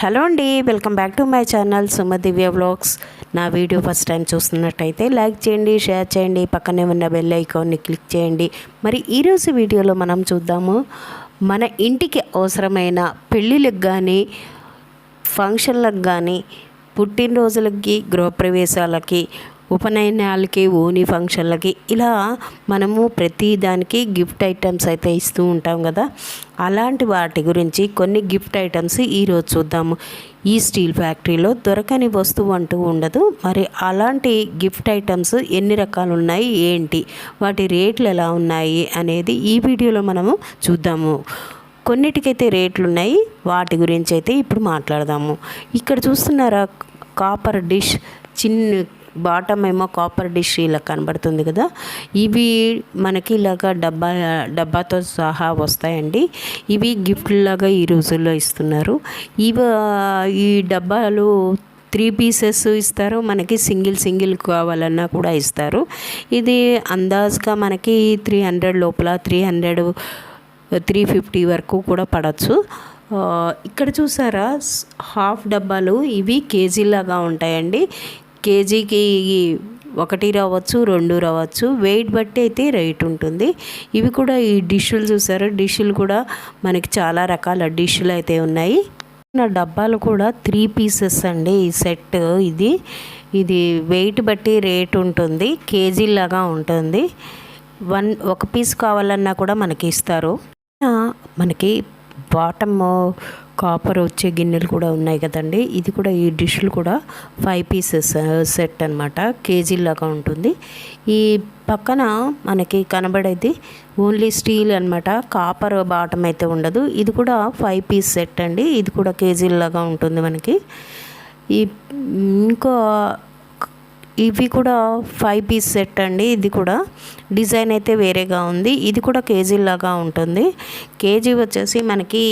Hello అండి welcome back to my channel Sumadivya vlogs. నా video first time చూస్తున్నట్టయితే like చేయండి షేర్ చేయండి పక్కనే ఉన్న బెల్ ఐకాన్ని క్లిక్ చేయండి. మరి ఈరోజు వీడియోలో మనం చూద్దాము మన ఇంటికి అవసరమైన పెళ్ళిళ్ళకి కానీ ఫంక్షన్లకు కానీ పుట్టినరోజులకి గృహప్రవేశాలకి ఉపనయనాలకి ఓని ఫంక్షన్లకి ఇలా మనము ప్రతి దానికి గిఫ్ట్ ఐటమ్స్ అయితే ఇస్తూ ఉంటాం కదా. అలాంటి వాటి గురించి కొన్ని గిఫ్ట్ ఐటమ్స్ ఈరోజు చూద్దాము. ఈ స్టీల్ ఫ్యాక్టరీలో దొరకని వస్తువు అంటూ ఉండదు. మరి అలాంటి గిఫ్ట్ ఐటమ్స్ ఎన్ని రకాలు ఉన్నాయి? ఏంటి? వాటి రేట్లు ఎలా ఉన్నాయి? అనేది ఈ వీడియోలో మనము చూద్దాము. కొన్నిటికైతే రేట్లు ఉన్నాయి. వాటి గురించి అయితే ఇప్పుడు మాట్లాడదాము. ఇక్కడ చూస్తున్నారా? కాపర్ డిష్ చిన్న బాటమ్ ఏమో కాపర్ డిష్ ఇలా కనబడుతుంది కదా. ఇవి మనకి ఇలాగా డబ్బా డబ్బాతో సహా వస్తాయండి. ఇవి గిఫ్ట్లాగా ఈ రోజుల్లో ఇస్తున్నారు. ఇవి ఈ డబ్బాలు త్రీ పీసెస్ ఇస్తారు. మనకి సింగిల్ సింగిల్ కావాలన్నా కూడా ఇస్తారు. ఇది అందాజ్గా మనకి త్రీ హండ్రెడ్ లోపల త్రీ హండ్రెడ్ త్రీ ఫిఫ్టీ వరకు కూడా పడవచ్చు ఇక్కడ చూసారా? హాఫ్ డబ్బాలు ఇవి కేజీలాగా ఉంటాయండి. కేజీకి ఒకటి రావచ్చు రెండు రావచ్చు. వెయిట్ బట్టి అయితే రేట్ ఉంటుంది. ఇవి కూడా ఈ డిష్లు చూసారు? డిష్లు కూడా మనకి చాలా రకాల డిష్లు అయితే ఉన్నాయి. నా డబ్బాలు కూడా త్రీ పీసెస్ అండి ఈ సెట్ ఇది. ఇది వెయిట్ బట్టి రేట్ ఉంటుంది. కేజీలాగా ఉంటుంది. వన్ ఒక పీస్ కావాలన్నా కూడా మనకి ఇస్తారు. మనకి బాటమ్ కాపర్ వచ్చే గిన్నెలు కూడా ఉన్నాయి కదండి. ఇది కూడా ఈ డిష్లు కూడా ఫైవ్ పీసెస్ సెట్ అనమాట కేజీలాగా ఉంటుంది. ఈ పక్కన మనకి కనబడేది ఓన్లీ స్టీల్ అనమాట కాపర్ బాటం అయితే ఉండదు. ఇది కూడా ఫైవ్ పీస్ సెట్ అండి. ఇది కూడా కేజీలాగా ఉంటుంది మనకి. ఈ ఇంకో ఇవి కూడా ఫైవ్ పీస్ సెట్ అండి. ఇది కూడా డిజైన్ అయితే వేరేగా ఉంది. ఇది కూడా కేజీలాగా ఉంటుంది. కేజీ వచ్చేసి మనకి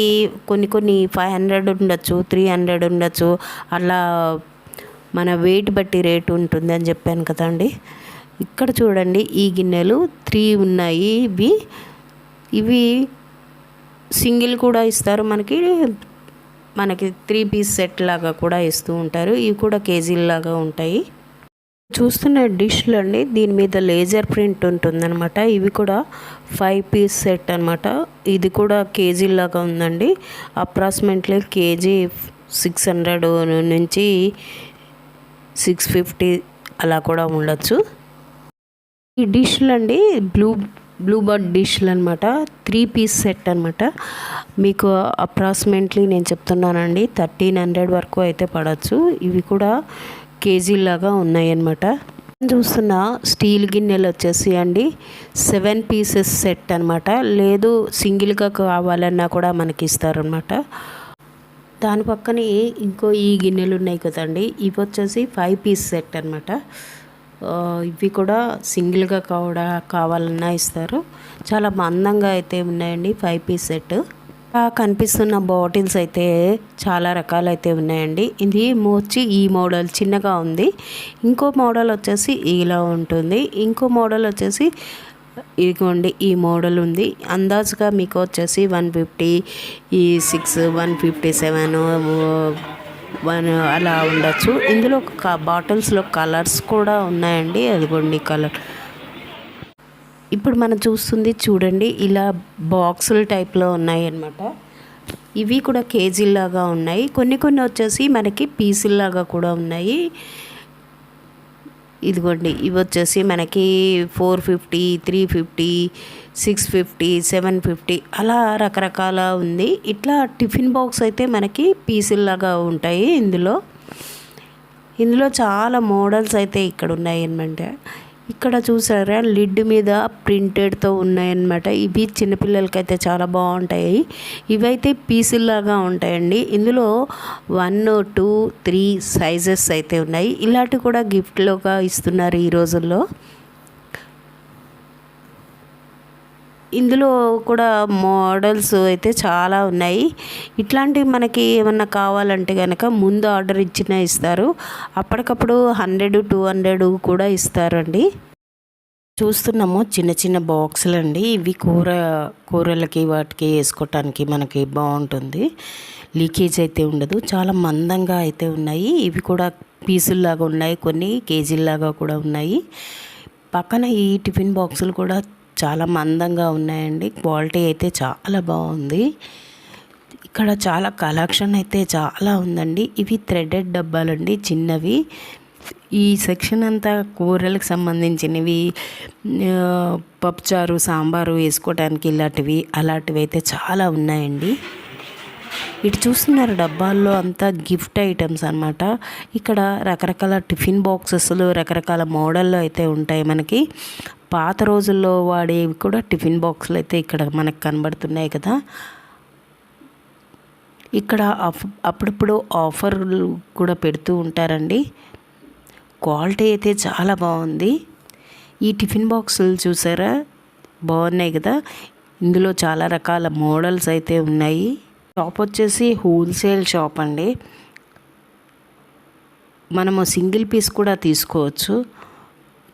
కొన్ని కొన్ని ఫైవ్ హండ్రెడ్ ఉండొచ్చు త్రీ హండ్రెడ్ ఉండొచ్చు. అలా మన వెయిట్ బట్టి రేట్ ఉంటుంది అని చెప్పాను కదండి ఇక్కడ చూడండి ఈ గిన్నెలు త్రీ ఉన్నాయి. ఇవి ఇవి సింగిల్ కూడా ఇస్తారు. మనకి మనకి త్రీ పీస్ సెట్ లాగా కూడా ఇస్తూ ఉంటారు. ఇవి కూడా కేజీలాగా ఉంటాయి. చూస్తున్న డిష్లు అండి దీని మీద లేజర్ ప్రింట్ ఉంటుందన్నమాట. ఇవి కూడా ఫైవ్ పీస్ సెట్ అనమాట ఇది కూడా కేజీ లాగా ఉందండి. అప్రాక్సిమేట్లీ కేజీ సిక్స్ హండ్రెడ్ నుంచి సిక్స్ ఫిఫ్టీ అలా కూడా ఉండొచ్చు. ఈ డిష్లు అండి బ్లూ బ్లూబర్డ్ డిష్లు అనమాట త్రీ పీస్ సెట్ అనమాట మీకు అప్రాక్సిమేట్లీ నేను చెప్తున్నానండి థర్టీన్ హండ్రెడ్ వరకు అయితే పడవచ్చు ఇవి కూడా కేజీలాగా ఉన్నాయన్నమాట. చూస్తున్న స్టీల్ గిన్నెలు వచ్చేసి అండి సెవెన్ పీసెస్ సెట్ అనమాట లేదు సింగిల్గా కావాలన్నా కూడా మనకి ఇస్తారనమాట దాని పక్కనే ఇంకో ఈ గిన్నెలు ఉన్నాయి కదండి ఇవి వచ్చేసి ఫైవ్ పీస్ సెట్ అనమాట ఇవి కూడా సింగిల్గా కావడా కావాలన్నా ఇస్తారు. చాలా మందంగా అయితే ఉన్నాయండి ఫైవ్ పీస్ సెట్. కనిపిస్తున్న బాటిల్స్ అయితే చాలా రకాలు అయితే ఉన్నాయండి. ఇది వచ్చి ఈ మోడల్ చిన్నగా ఉంది. ఇంకో మోడల్ వచ్చేసి ఇలా ఉంటుంది. ఇంకో మోడల్ వచ్చేసి ఇదిగోండి ఈ మోడల్ ఉంది. అందాజుగా మీకు వచ్చేసి వన్ ఫిఫ్టీ ఈ six one fifty seven one అలా ఉండొచ్చు. ఇందులో బాటిల్స్లో కలర్స్ కూడా ఉన్నాయండి. అదిగోండి కలర్. ఇప్పుడు మనం చూస్తుంది చూడండి ఇలా బాక్సుల టైప్లో ఉన్నాయి అన్నమాట ఇవి కూడా కేజీల్లాగా ఉన్నాయి. కొన్ని కొన్ని వచ్చేసి మనకి పీసుల్లాగా కూడా ఉన్నాయి. ఇదిగోండి ఇవి వచ్చేసి మనకి four fifty three fifty six fifty seven fifty అలా రకరకాల ఉంది. ఇట్లా టిఫిన్ బాక్స్ అయితే మనకి పీసుల్లాగా ఉంటాయి ఇందులో. ఇందులో చాలా మోడల్స్ అయితే ఇక్కడ ఉన్నాయి అనమాట ఇక్కడ చూసారా లిడ్ మీద ప్రింటెడ్తో ఉన్నాయన్నమాట. ఇవి చిన్నపిల్లలకైతే చాలా బాగుంటాయి. ఇవైతే పీసుల్లాగా ఉంటాయండి. ఇందులో వన్ టూ త్రీ సైజెస్ అయితే ఉన్నాయి. ఇలాంటివి కూడా గిఫ్ట్లోగా ఇస్తున్నారు ఈ రోజుల్లో. ఇందులో కూడా మోడల్స్ అయితే చాలా ఉన్నాయి. ఇట్లాంటివి మనకి ఏమన్నా కావాలంటే కనుక ముందు ఆర్డర్ ఇచ్చిన ఇస్తారు. అప్పటికప్పుడు హండ్రెడ్ టూ హండ్రెడ్ కూడా ఇస్తారండి. చూస్తున్నాము చిన్న చిన్న బాక్సులు అండి ఇవి కూర కూరలకి వాటికి వేసుకోవటానికి మనకి బాగుంటుంది. లీకేజ్ అయితే ఉండదు. చాలా మందంగా అయితే ఉన్నాయి. ఇవి కూడా పీసుల్లాగా ఉన్నాయి. కొన్ని కేజీల్లాగా కూడా ఉన్నాయి. పక్కన ఈ టిఫిన్ బాక్సులు కూడా చాలా మందంగా ఉన్నాయండి. క్వాలిటీ అయితే చాలా బాగుంది. ఇక్కడ చాలా కలెక్షన్ అయితే చాలా ఉందండి. ఇవి థ్రెడెడ్ డబ్బాలండి చిన్నవి. ఈ సెక్షన్ అంతా కూరలకు సంబంధించినవి పప్పుచారు సాంబారు వేసుకోవడానికి ఇలాంటివి అలాంటివి అయితే చాలా ఉన్నాయండి. ఇటు చూస్తున్నారు డబ్బాల్లో అంతా గిఫ్ట్ ఐటమ్స్ అనమాట ఇక్కడ రకరకాల టిఫిన్ బాక్సెస్లు రకరకాల మోడల్లో అయితే ఉంటాయి మనకి. పాత రోజుల్లో వాడేవి కూడా టిఫిన్ బాక్సులు అయితే ఇక్కడ మనకు కనబడుతున్నాయి కదా. ఇక్కడ అప్పుడప్పుడు ఆఫర్లు కూడా పెడుతూ ఉంటారండి. క్వాలిటీ అయితే చాలా బాగుంది. ఈ టిఫిన్ బాక్సులు చూసారా? బాగున్నాయి కదా. ఇందులో చాలా రకాల మోడల్స్ అయితే ఉన్నాయి. షాప్ వచ్చేసి హోల్సేల్ షాప్ అండి. మనము సింగిల్ పీస్ కూడా తీసుకోవచ్చు.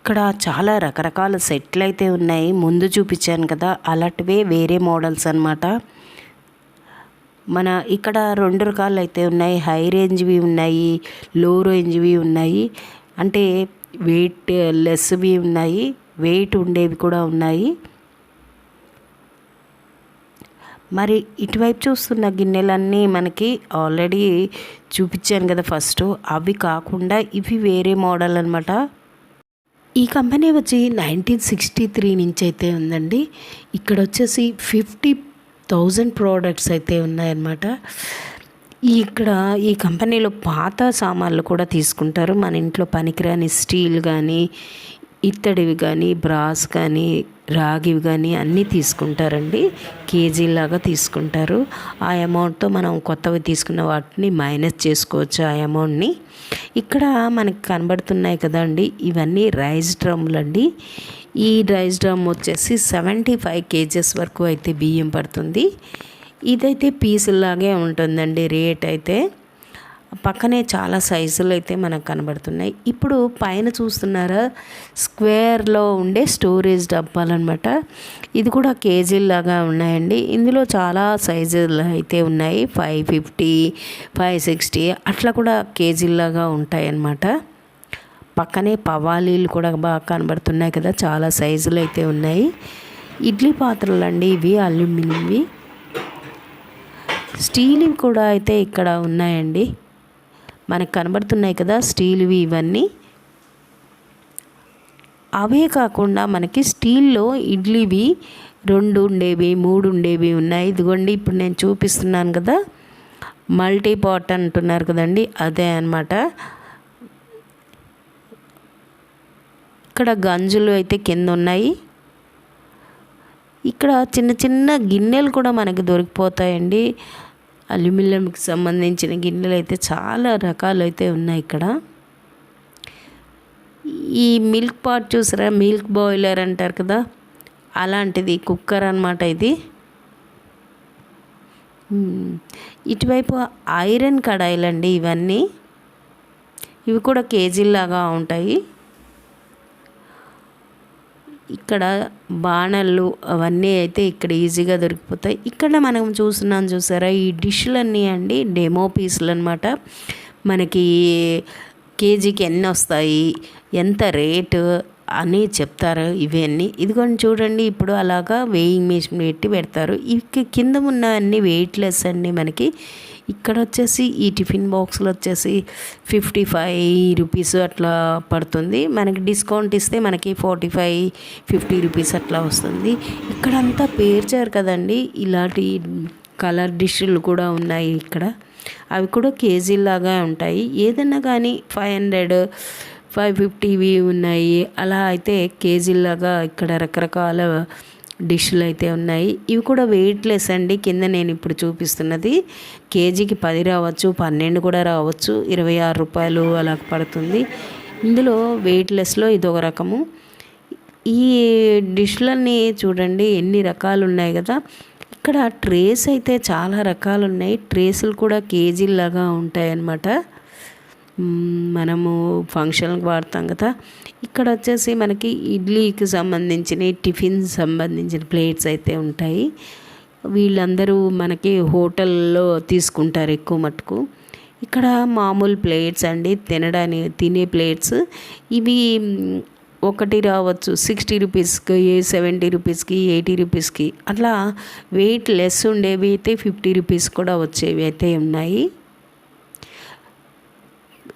ఇక్కడ చాలా రకరకాల సెట్లు అయితే ఉన్నాయి. ముందు చూపించాను కదా అలాంటివే వేరే మోడల్స్ అనమాట మన ఇక్కడ రెండు రకాలు అయితే ఉన్నాయి. హై రేంజ్వి ఉన్నాయి లో రేంజ్వి ఉన్నాయి. అంటే వెయిట్ లెస్వి ఉన్నాయి వెయిట్ ఉండేవి కూడా ఉన్నాయి. మరి ఇటువైపు చూస్తున్న గిన్నెలన్నీ మనకి ఆల్రెడీ చూపించాను కదా ఫస్ట్. అవి కాకుండా ఇవి వేరే మోడల్ అనమాట ఈ కంపెనీ వచ్చి నైన్టీన్ సిక్స్టీ త్రీ నుంచి అయితే ఉందండి. ఇక్కడ వచ్చేసి ఫిఫ్టీ థౌజండ్ ప్రోడక్ట్స్ అయితే ఉన్నాయన్నమాట. ఇక్కడ ఈ కంపెనీలో పాత సామాన్లు కూడా తీసుకుంటారు. మన ఇంట్లో పనికిరాని స్టీల్ కానీ ఇత్తడివి కానీ బ్రాస్ కానీ రాగివి కానీ అన్నీ తీసుకుంటారండి. కేజీలాగా తీసుకుంటారు. ఆ అమౌంట్తో మనం కొత్తవి తీసుకున్న వాటిని మైనస్ చేసుకోవచ్చు ఆ అమౌంట్ని. ఇక్కడ మనకి కనబడుతున్నాయి కదండి ఇవన్నీ రైస్ డ్రమ్లు అండి ఈ రైస్ డ్రమ్ వచ్చేసి సెవెంటీ ఫైవ్ కేజెస్ వరకు అయితే బియ్యం పడుతుంది. ఇదైతే పీసులాగే ఉంటుందండి రేట్ అయితే. పక్కనే చాలా సైజులు అయితే మనకు కనబడుతున్నాయి. ఇప్పుడు పైన చూస్తున్నారా స్క్వేర్లో ఉండే స్టోరేజ్ డబ్బాలు అనమాట ఇది కూడా కేజీలాగా ఉన్నాయండి. ఇందులో చాలా సైజులు అయితే ఉన్నాయి. ఫైవ్ ఫిఫ్టీ ఫైవ్ సిక్స్టీ అట్లా కూడా కేజీలాగా ఉంటాయి అన్నమాట పక్కనే పవాలీలు కూడా బాగా కనబడుతున్నాయి కదా చాలా సైజులు అయితే ఉన్నాయి. ఇడ్లీ పాత్రలు అండి ఇవి అల్యూమినియంవి. స్టీల్ కూడా అయితే ఇక్కడ ఉన్నాయండి. మనకు కనబడుతున్నాయి కదా స్టీల్వి ఇవన్నీ. అవే కాకుండా మనకి స్టీల్లో ఇడ్లీవి రెండు ఉండేవి మూడు ఉండేవి ఉన్నాయి. ఇదిగోండి ఇప్పుడు నేను చూపిస్తున్నాను కదా. మల్టీ పాట్ అంటున్నారు కదండి అదే అనమాట ఇక్కడ గంజులు అయితే కింద ఉన్నాయి. ఇక్కడ చిన్న చిన్న గిన్నెలు కూడా మనకి దొరికిపోతాయండి. అల్యూమినియంకి సంబంధించిన గిన్నెలు అయితే చాలా రకాలు అయితే ఉన్నాయి ఇక్కడ. ఈ మిల్క్ పాట్ చూసారా? మిల్క్ బాయిలర్ అంటారు కదా? అలాంటిది కుక్కర్ అనమాట ఇది. ఇటువైపు ఐరన్ కడాయిలండి ఇవన్నీ. ఇవి కూడా కేజీలాగా ఉంటాయి. ఇక్కడ బాణళ్ళు అవన్నీ అయితే ఇక్కడ ఈజీగా దొరికిపోతాయి. ఇక్కడ మనం చూస్తున్నాం చూసారా ఈ డిష్లన్నీ అండి డెమో పీసులు అనమాట మనకి కేజీకి ఎన్ని వస్తాయి ఎంత రేటు అని చెప్తారు ఇవన్నీ. ఇదిగోండి చూడండి ఇప్పుడు అలాగా వేయింగ్ మిషన్ పెట్టి పెడతారు. ఇక కింద ఉన్నవన్నీ వెయిట్లెస్ అండి మనకి. ఇక్కడ వచ్చేసి ఈ టిఫిన్ బాక్స్లో వచ్చేసి ఫిఫ్టీ ఫైవ్ రూపీస్ అట్లా పడుతుంది. మనకి డిస్కౌంట్ ఇస్తే మనకి ఫార్టీ ఫైవ్ ఫిఫ్టీ రూపీస్ అట్లా వస్తుంది. ఇక్కడంతా పేర్చారు కదండి. ఇలాంటి కలర్ డిష్లు కూడా ఉన్నాయి ఇక్కడ. అవి కూడా కేజీలాగా ఉంటాయి. ఏదన్నా కానీ ఫైవ్ హండ్రెడ్ ఫైవ్ ఫిఫ్టీవి ఉన్నాయి. అలా అయితే కేజీలాగా ఇక్కడ రకరకాల డిష్లు అయితే ఉన్నాయి. ఇవి కూడా వెయిట్లెస్ అండి. కింద నేను ఇప్పుడు చూపిస్తున్నది కేజీకి పది రావచ్చు పన్నెండు కూడా రావచ్చు. ఇరవై ఆరు రూపాయలు అలా పడుతుంది. ఇందులో వెయిట్లెస్లో ఇదొక రకము. ఈ డిష్లన్నీ చూడండి ఎన్ని రకాలు ఉన్నాయి కదా. ఇక్కడ ట్రేస్ అయితే చాలా రకాలు ఉన్నాయి. ట్రేసులు కూడా కేజీలాగా ఉంటాయి అన్నమాట మనము ఫంక్షన్కి వాడతాం కదా. ఇక్కడ వచ్చేసి మనకి ఇడ్లీకి సంబంధించిన టిఫిన్ సంబంధించిన ప్లేట్స్ అయితే ఉంటాయి. వీళ్ళందరూ మనకి హోటల్లో తీసుకుంటారు ఎక్కువ మటుకు. ఇక్కడ మామూలు ప్లేట్స్ అండి తినడానికి తినే ప్లేట్స్. ఇవి ఒకటి రావచ్చు సిక్స్టీ రూపీస్కి సెవెంటీ రూపీస్కి ఎయిటీ రూపీస్కి. అట్లా వెయిట్ లెస్ ఉండేవి అయితే ఫిఫ్టీ రూపీస్ కూడా వచ్చేవి అయితే ఉన్నాయి.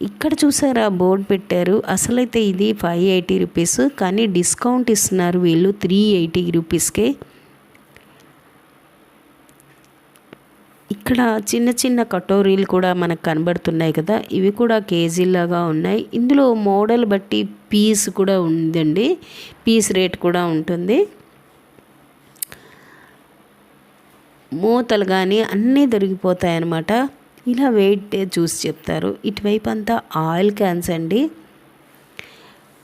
ఇక్కడ చూసారా బోర్డు పెట్టారు. అసలైతే ఇది ఫైవ్ ఎయిటీ రూపీస్ కానీ డిస్కౌంట్ ఇస్తున్నారు వీళ్ళు త్రీ ఎయిటీ రూపీస్కే. ఇక్కడ చిన్న చిన్న కటోరీలు కూడా మనకు కనబడుతున్నాయి కదా ఇవి కూడా కేజీలాగా ఉన్నాయి. ఇందులో మోడల్ బట్టి పీస్ కూడా ఉందండి. పీస్ రేట్ కూడా ఉంటుంది. మూతలు కానీ అన్నీ దొరికిపోతాయి అన్నమాట ఇలా వెయిట్ చూసి చెప్తారు. ఇటువైపు అంతా ఆయిల్ క్యాన్స్ అండి.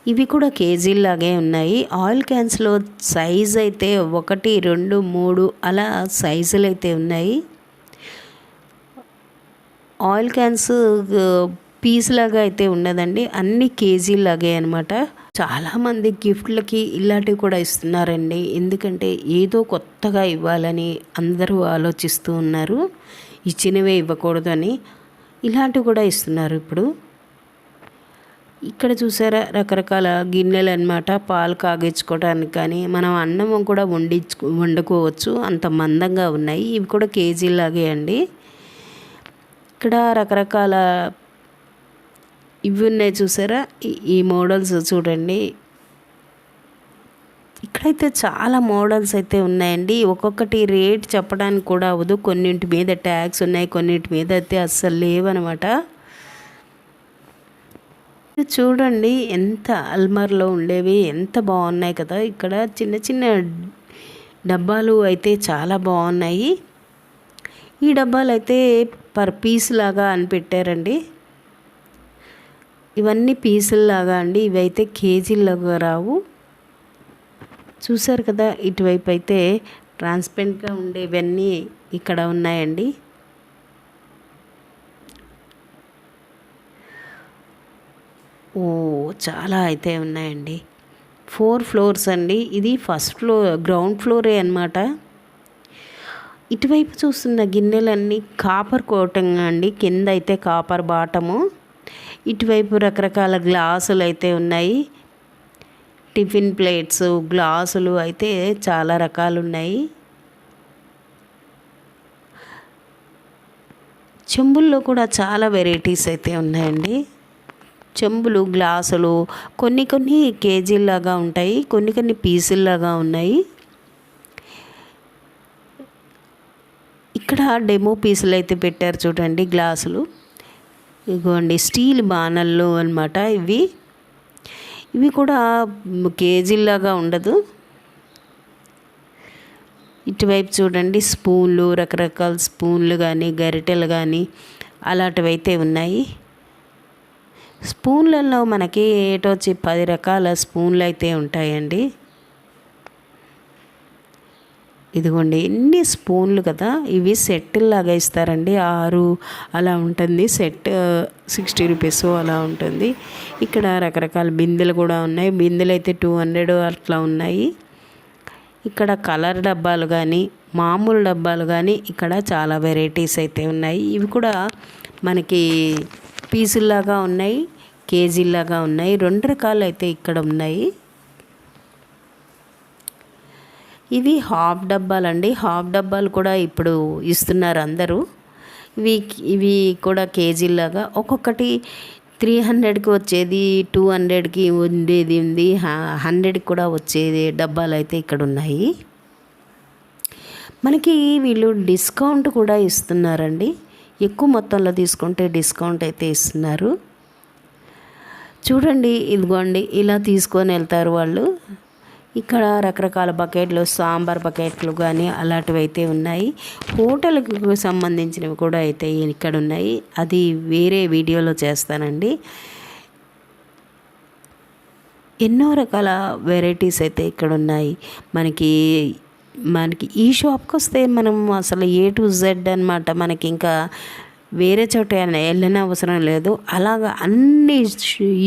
ఇవి కూడా కేజీలాగే ఉన్నాయి. ఆయిల్ క్యాన్స్లో సైజ్ అయితే ఒకటి రెండు మూడు అలా సైజులు అయితే ఉన్నాయి. ఆయిల్ క్యాన్స్ పీస్ లాగా అయితే ఉన్నదండి. అన్ని కేజీలాగే అనమాట చాలామంది గిఫ్ట్లకి ఇలాంటివి కూడా ఇస్తున్నారండి. ఎందుకంటే ఏదో కొత్తగా ఇవ్వాలని అందరూ ఆలోచిస్తూ ఉన్నారు. ఇచ్చినవే ఇవ్వకూడదు అని ఇలాంటివి కూడా ఇస్తున్నారు ఇప్పుడు. ఇక్కడ చూసారా రకరకాల గిన్నెలు అనమాట పాలు కాగించుకోవడానికి కానీ మనం అన్నం కూడా వండించు వండుకోవచ్చు. అంత మందంగా ఉన్నాయి. ఇవి కూడా కేజీలాగే అండి. ఇక్కడ రకరకాల ఇవి ఉన్నాయి చూసారా? ఈ- ఈ మోడల్స్ చూడండి. ఇక్కడైతే చాలా మోడల్స్ అయితే ఉన్నాయండి. ఒక్కొక్కటి రేట్ చెప్పడానికి కూడా అవ్వదు. కొన్నింటి మీద ట్యాగ్స్ ఉన్నాయి కొన్నింటి మీద అయితే అస్సలు లేవనమాట. ఇది చూడండి ఎంత అల్మార్లో ఉండేవి ఎంత బాగున్నాయి కదా. ఇక్కడ చిన్న చిన్న డబ్బాలు అయితే చాలా బాగున్నాయి. ఈ డబ్బాలు అయితే పర్ పీస్ లాగా అని పెట్టారండి. ఇవన్నీ పీసుల్లాగా అండి. ఇవైతే కేజీలాగా రావు. చూసారు కదా ఇటువైపు అయితే ట్రాన్స్పరెంట్గా ఉండేవన్నీ ఇక్కడ ఉన్నాయండి. ఓ చాలా అయితే ఉన్నాయండి. ఫోర్ ఫ్లోర్స్ అండి. ఇది ఫస్ట్ ఫ్లోర్ గ్రౌండ్ ఫ్లోరే అన్నమాట. ఇటువైపు చూస్తున్న గిన్నెలన్నీ కాపర్ కోటింగ్ అండి. కింద అయితే కాపర్ బాటము. ఇటువైపు రకరకాల గ్లాసులు అయితే ఉన్నాయి. టిఫిన్ ప్లేట్స్ గ్లాసులు అయితే చాలా రకాలు ఉన్నాయి చెంబుల్లో కూడా చాలా వెరైటీస్ అయితే ఉన్నాయండి. చెంబులు గ్లాసులు కొన్ని కొన్ని కేజీల్లాగా ఉంటాయి కొన్ని కొన్ని పీసుల్లాగా ఉన్నాయి. ఇక్కడ డెమో పీసులు అయితే పెట్టారు చూడండి గ్లాసులు. ఇగోండి స్టీల్ బాణల్లో అనమాట ఇవి. ఇవి కూడా కేజీల్లాగా ఉండదు. ఇటువైపు చూడండి స్పూన్లు రకరకాల స్పూన్లు కానీ గరిటెలు కానీ అలాంటివైతే ఉన్నాయి. స్పూన్లలో మనకి ఏటొచ్చి పది రకాల స్పూన్లు అయితే ఉంటాయండి. ఇదిగోండి ఎన్ని స్పూన్లు కదా ఇవి సెట్ లాగా ఇస్తారండి ఆరు అలా ఉంటుంది సెట్ సిక్స్టీ రూపీస్ అలా ఉంటుంది. ఇక్కడ రకరకాల బిందెలు కూడా ఉన్నాయి బిందెలు అయితే టూ హండ్రెడ్ అట్లా ఉన్నాయి. ఇక్కడ కలర్ డబ్బాలు కానీ మామూలు డబ్బాలు కానీ ఇక్కడ చాలా వెరైటీస్ అయితే ఉన్నాయి. ఇవి కూడా మనకి పీసుల్లాగా ఉన్నాయి కేజీల్లాగా ఉన్నాయి రెండు రకాలు అయితే ఇక్కడ ఉన్నాయి. ఇవి హాఫ్ డబ్బాలండి. హాఫ్ డబ్బాలు కూడా ఇప్పుడు ఇస్తున్నారు అందరూ. ఇవి ఇవి కూడా కేజీలాగా ఒక్కొక్కటి త్రీ హండ్రెడ్కి వచ్చేది టూ హండ్రెడ్కి ఉండేది ఉంది. హండ్రెడ్కి కూడా వచ్చేది డబ్బాలు అయితే ఇక్కడ ఉన్నాయి మనకి వీళ్ళు డిస్కౌంట్ కూడా ఇస్తున్నారండి. ఎక్కువ మొత్తంలో తీసుకుంటే డిస్కౌంట్ అయితే ఇస్తున్నారు. చూడండి ఇదిగోండి ఇలా తీసుకొని వెళ్తారు వాళ్ళు. ఇక్కడ రకరకాల బకెట్లు సాంబార్ బకెట్లు కానీ అలాంటివి అయితే ఉన్నాయి. హోటల్కి సంబంధించినవి కూడా అయితే ఇక్కడ ఉన్నాయి. అది వేరే వీడియోలో చేస్తానండి. ఎన్నో రకాల వెరైటీస్ అయితే ఇక్కడ ఉన్నాయి. మనకి మనకి ఈ షాప్కి వస్తే మనం అసలు ఏ టు జెడ్ అనమాట మనకి ఇంకా వేరే చోట వెళ్ళిన అవసరం లేదు. అలాగా అన్ని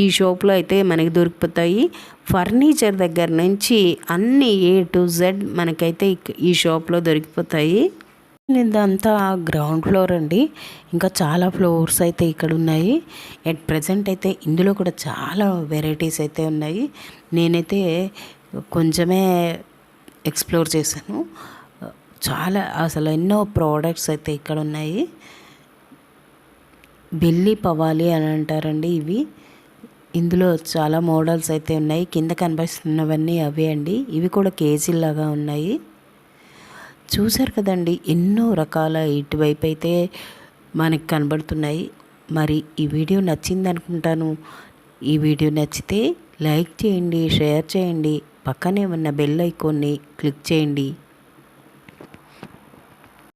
ఈ షాప్లో అయితే మనకి దొరికిపోతాయి ఫర్నిచర్ దగ్గర నుంచి అన్ని ఏ టు జెడ్ మనకైతే ఈ షాప్లో దొరికిపోతాయి. ఇదంతా గ్రౌండ్ ఫ్లోర్ అండి. ఇంకా చాలా ఫ్లోర్స్ అయితే ఇక్కడ ఉన్నాయి. ఎట్ ప్రజెంట్ అయితే ఇందులో కూడా చాలా వెరైటీస్ అయితే ఉన్నాయి. నేనైతే కొంచెమే ఎక్స్ప్లోర్ చేశాను. చాలా అసలు ఎన్నో ప్రోడక్ట్స్ అయితే ఇక్కడ ఉన్నాయి. బెల్లి పవాలి అని అంటారండి ఇవి. ఇందులో చాలా మోడల్స్ అయితే ఉన్నాయి. కింద కనిపిస్తున్నవన్నీ అవే అండి. ఇవి కూడా కేజీలాగా ఉన్నాయి. చూశారు కదండి ఎన్నో రకాల ఇటువైపు అయితే మనకి కనబడుతున్నాయి. మరి ఈ వీడియో నచ్చింది అనుకుంటాను. ఈ వీడియో నచ్చితే లైక్ చేయండి షేర్ చేయండి. పక్కనే ఉన్న బెల్ ఐకాన్ని క్లిక్ చేయండి.